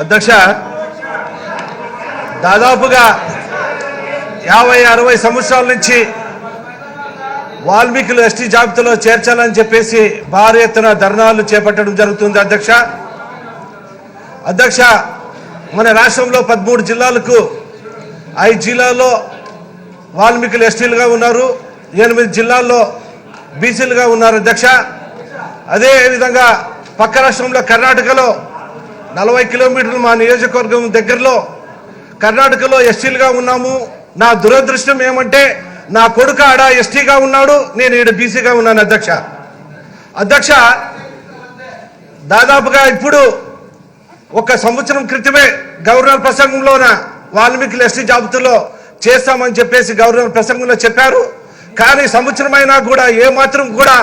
అధ్యక్ష దాదాపుగా యాభై అరవై సంవత్సరాల నుంచి వాల్మీకులు ఎస్టీ జాబితాలో చేర్చాలని చెప్పేసి భారీ ఎత్తున ధర్నాలు చేపట్టడం జరుగుతుంది అధ్యక్ష. అధ్యక్ష మన రాష్ట్రంలో పదమూడు జిల్లాలకు ఐదు జిల్లాల్లో వాల్మీకులు ఎస్టీలుగా ఉన్నారు ఎనిమిది జిల్లాల్లో బీసీలుగా ఉన్నారు అధ్యక్ష. అదేవిధంగా పక్క రాష్ట్రంలో కర్ణాటకలో నలభై కిలోమీటర్లు మా నియోజకవర్గం దగ్గరలో కర్ణాటకలో ఎస్టీలుగా ఉన్నాము. నా దురదృష్టం ఏమంటే నా కొడుకు ఆడ ఎస్టీగా ఉన్నాడు నేను ఈడ బీసీగా ఉన్నాను అధ్యక్ష. అధ్యక్ష దాదాపుగా ఇప్పుడు ఒక సంవత్సరం క్రితమే గవర్నర్ ప్రసంగంలోన వాల్మీకి ఎస్టీ జాబితాలో చేస్తామని చెప్పేసి గవర్నర్ ప్రసంగంలో చెప్పారు. కానీ సంవత్సరమైనా కూడా ఏ మాత్రం కూడా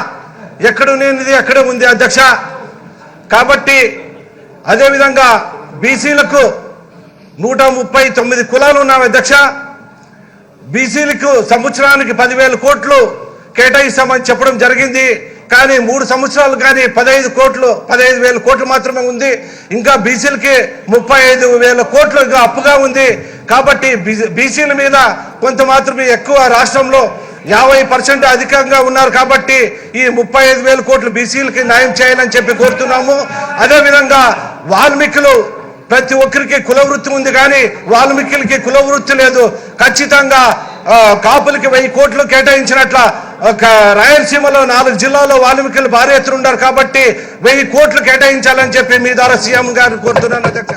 ఎక్కడ ఉన్నది ఎక్కడే ఉంది అధ్యక్ష. కాబట్టి అదేవిధంగా బీసీలకు నూట ముప్పై తొమ్మిది కులాలు ఉన్నాయి అధ్యక్ష. బీసీలకు సంవత్సరానికి పదివేల కోట్లు కేటాయిస్తామని చెప్పడం జరిగింది. కానీ మూడు సంవత్సరాలు కానీ పదహైదు కోట్లు పదహైదు వేల కోట్లు మాత్రమే ఉంది. ఇంకా బీసీలకి ముప్పై ఐదు వేల కోట్లు ఇంకా అప్పుగా ఉంది. కాబట్టి బీసీల మీద కొంత మాత్రమే ఎక్కువ రాష్ట్రంలో యాభై పర్సెంట్ అధికంగా ఉన్నారు కాబట్టి ఈ ముప్పై ఐదు వేల కోట్లు బీసీలకి న్యాయం చేయాలని చెప్పి కోరుతున్నాము. అదేవిధంగా వాల్మీకులు ప్రతి ఒక్కరికి కుల వృత్తి ఉంది కానీ వాల్మీకులకి కుల వృత్తి లేదు. ఖచ్చితంగా కాపులకి వెయ్యి కోట్లు కేటాయించినట్ల ఒక రాయలసీమలో నాలుగు జిల్లాల్లో వాల్మీకులు భారీ ఎత్తున ఉన్నారు కాబట్టి వెయ్యి కోట్లు కేటాయించాలని చెప్పి మీ ద్వారా సీఎం గారు కోరుతున్నాను అధ్యక్ష.